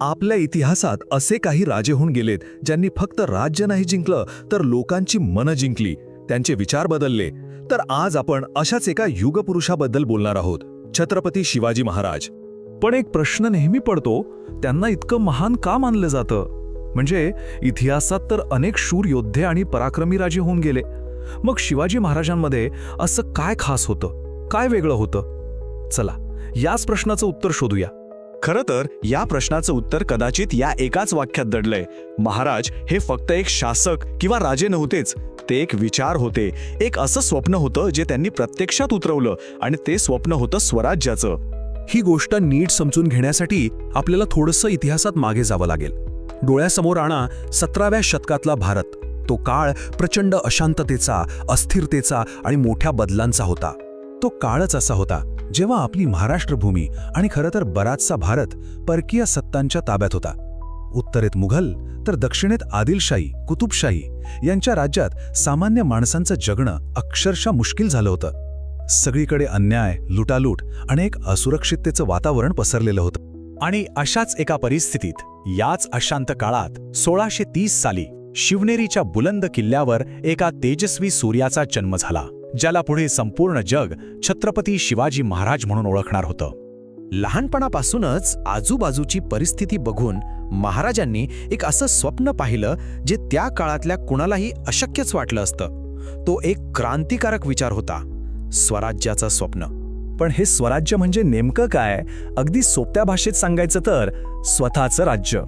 आपल्या इतिहासात असे काही राजे होऊन गेलेत ज्यांनी फक्त राज्य नाही जिंकलं तर लोकांची मनं जिंकली त्यांचे विचार बदलले. तर आज आपण अशाच एका युगपुरुषाबद्दल बोलणार आहोत छत्रपती शिवाजी महाराज. पण एक प्रश्न नेहमी पडतो त्यांना इतकं महान का मानलं जातं? म्हणजे इतिहासात तर अनेक शूर योद्धे आणि पराक्रमी राजे होऊन गेले. मग शिवाजी महाराजांमध्ये असं काय खास होतं? काय वेगळं होतं? चला याच प्रश्नाचं उत्तर शोधूया. खरं तर या प्रश्नाचं उत्तर कदाचित या एकाच वाक्यात दडलंय. महाराज हे फक्त एक शासक किंवा राजे नव्हतेच. ते एक विचार होते. एक असं स्वप्न होतं जे त्यांनी प्रत्यक्षात उतरवलं आणि ते स्वप्न होतं स्वराज्याचं. ही गोष्ट नीट समजून घेण्यासाठी आपल्याला थोडंसं इतिहासात मागे जावं लागेल. डोळ्यासमोर आणा सतराव्या शतकातला भारत. तो काळ प्रचंड अशांततेचा अस्थिरतेचा आणि मोठ्या बदलांचा होता. तो काळच असा होता. जेव्हा आपली महाराष्ट्र भूमी आणि खरं तर बराचसा भारत परकीय सत्तांच्या ताब्यात होता. उत्तरेत मुघल तर दक्षिणेत आदिलशाही कुतुबशाही यांच्या राज्यात सामान्य माणसांचं जगणं अक्षरशः मुश्किल झालं होतं. सगळीकडे अन्याय लुटालूट आणि एक असुरक्षिततेचं वातावरण पसरलेलं होतं. आणि अशाच एका परिस्थितीत याच अशांत काळात सोळाशे तीस साली शिवनेरीच्या बुलंद किल्ल्यावर एका तेजस्वी सूर्याचा जन्म झाला. ज्याला पुढे संपूर्ण जग छत्रपती शिवाजी महाराज म्हणून ओळखणार होतं. लहानपणापासूनच आजूबाजूची परिस्थिती बघून महाराजांनी एक असं स्वप्न पाहिलं जे त्या काळातल्या कुणालाही अशक्यच वाटलं असतं. तो एक क्रांतिकारक विचार होता स्वराज्याचं स्वप्न. पण हे स्वराज्य म्हणजे नेमकं काय? अगदी सोप्या भाषेत सांगायचं तर स्वतःचं राज्य.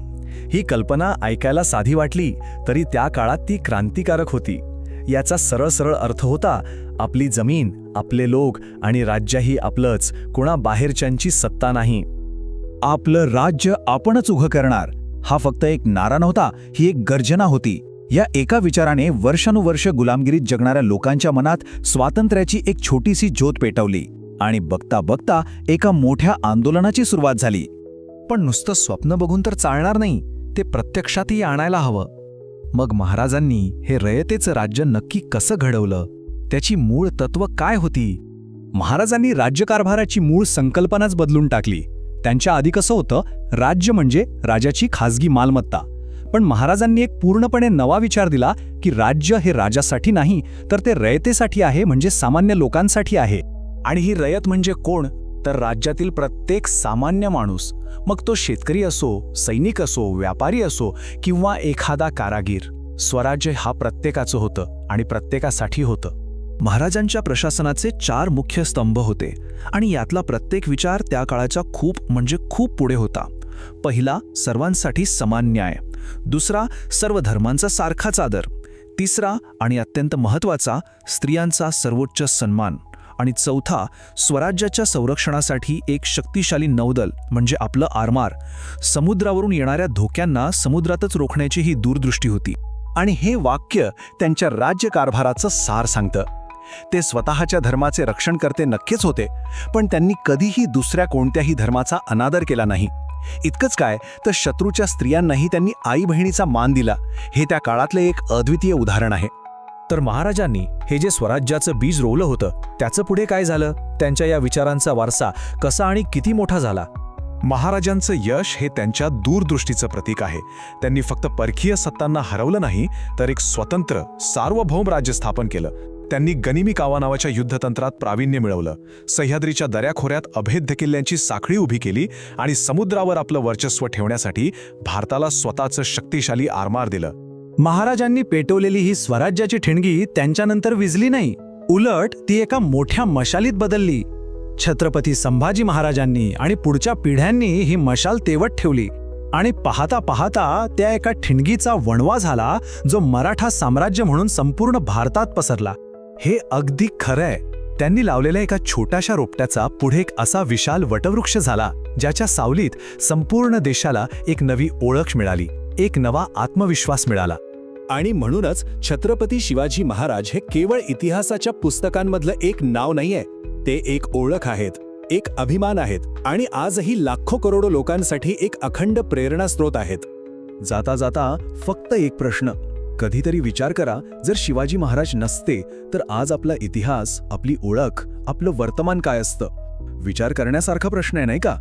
ही कल्पना ऐकायला साधी वाटली तरी त्या काळात ती क्रांतिकारक होती. याचा सरळ सरळ अर्थ होता आपली जमीन आपले लोक आणि राज्यही आपलंच. कुणा बाहेरच्यांची सत्ता नाही. आपलं राज्य आपणच उभं करणार. हा फक्त एक नारा नव्हता ही एक गर्जना होती. या एका विचाराने वर्षानुवर्ष गुलामगिरीत जगणाऱ्या लोकांच्या मनात स्वातंत्र्याची एक छोटीशी ज्योत पेटवली आणि बघता बघता एका मोठ्या आंदोलनाची सुरुवात झाली. पण नुसतं स्वप्न बघून तर चालणार नाही ते प्रत्यक्षातही आणायला हवं. मग महाराजांनी हे रयतेचं राज्य नक्की कसं घडवलं? त्याची मूळ तत्व काय होती? महाराजांनी राज्यकारभाराची मूळ संकल्पनाच बदलून टाकली. त्यांच्या आधी कसं होतं राज्य म्हणजे राजाची खाजगी मालमत्ता. पण महाराजांनी एक पूर्णपणे नवा विचार दिला की राज्य हे राजासाठी नाही तर ते रयतेसाठी आहे म्हणजे सामान्य लोकांसाठी आहे. आणि ही रयत म्हणजे कोण? तर राज्यातील प्रत्येक सामान्य माणूस. मग तो शेतकरी असो सैनिक असो व्यापारी असो किंवा एखादा कारागीर. स्वराज्य हा प्रत्येकाचं होतं आणि प्रत्येकासाठी होतं. महाराजांच्या प्रशासनाचे चार मुख्य स्तंभ होते आणि यातला प्रत्येक विचार त्या काळाच्या खूप म्हणजे खूप पुढे होता. पहिला सर्वांसाठी समान न्याय. दुसरा सर्व धर्मांचा सारखाच आदर. तिसरा आणि अत्यंत महत्त्वाचा स्त्रियांचा सर्वोच्च सन्मान. आणि चौथा स्वराज्याच्या संरक्षणासाठी एक शक्तिशाली नौदल म्हणजे आपलं आरमार. समुद्रावरून येणाऱ्या धोक्यांना समुद्रातच रोखण्याची ही दूरदृष्टी होती. आणि हे वाक्य त्यांच्या राज्यकारभाराचं सार सांगतं. ते स्वतःच्या धर्माचे रक्षण करते नक्कीच होते पण त्यांनी कधीही दुसऱ्या कोणत्याही धर्माचा अनादर केला नाही. इतकंच काय तर शत्रूच्या स्त्रियांनाही त्यांनी आई बहिणीचा मान दिला हे त्या काळातले एक अद्वितीय उदाहरण आहे. तर महाराजांनी हे जे स्वराज्याचं बीज रोवलं होतं त्याचं पुढे काय झालं? त्यांच्या या विचारांचा वारसा कसा आणि किती मोठा झाला? महाराजांचं यश हे त्यांच्या दूरदृष्टीचं प्रतीक आहे. त्यांनी फक्त परकीय सत्तांना हरवलं नाही तर एक स्वतंत्र सार्वभौम राज्य स्थापन केलं. त्यांनी गनिमी कावा नावाच्या युद्धतंत्रात प्रावीण्य मिळवलं. सह्याद्रीच्या दऱ्याखोऱ्यात अभेद्य किल्ल्यांची साखळी उभी केली आणि समुद्रावर आपलं वर्चस्व ठेवण्यासाठी भारताला स्वतःचं शक्तिशाली आरमार दिलं. महाराजांनी पेटवलेली ही स्वराज्याची ठिणगी त्यांच्यानंतर विजली नाही. उलट ती एका मोठ्या मशालीत बदलली. छत्रपती संभाजी महाराजांनी आणि पुढच्या पिढ्यांनी ही मशाल तेवत ठेवली आणि पाहता पाहता त्या एका ठिणगीचा वणवा झाला जो मराठा साम्राज्य म्हणून संपूर्ण भारतात पसरला. हे अगदी खरंय. त्यांनी लावलेल्या एका छोट्याशा रोपट्याचा पुढे एक असा विशाल वटवृक्ष झाला ज्याच्या सावलीत संपूर्ण देशाला एक नवी ओळख मिळाली एक नवा आत्मविश्वास मिळाला. आणि म्हणूनच छत्रपती शिवाजी महाराज हे केवळ इतिहासाच्या पुस्तकांमधलं एक नाव नाहीये ते एक ओळख आहेत एक अभिमान आहेत आणि आजही लाखो करोडो लोकांसाठी एक अखंड प्रेरणा स्रोत आहेत. जाता जाता फक्त एक प्रश्न कधीतरी विचार करा जर शिवाजी महाराज नसते तर आज आपला इतिहास आपली ओळख आपलं वर्तमान काय असतं? विचार करण्यासारखा प्रश्न आहे नाही का?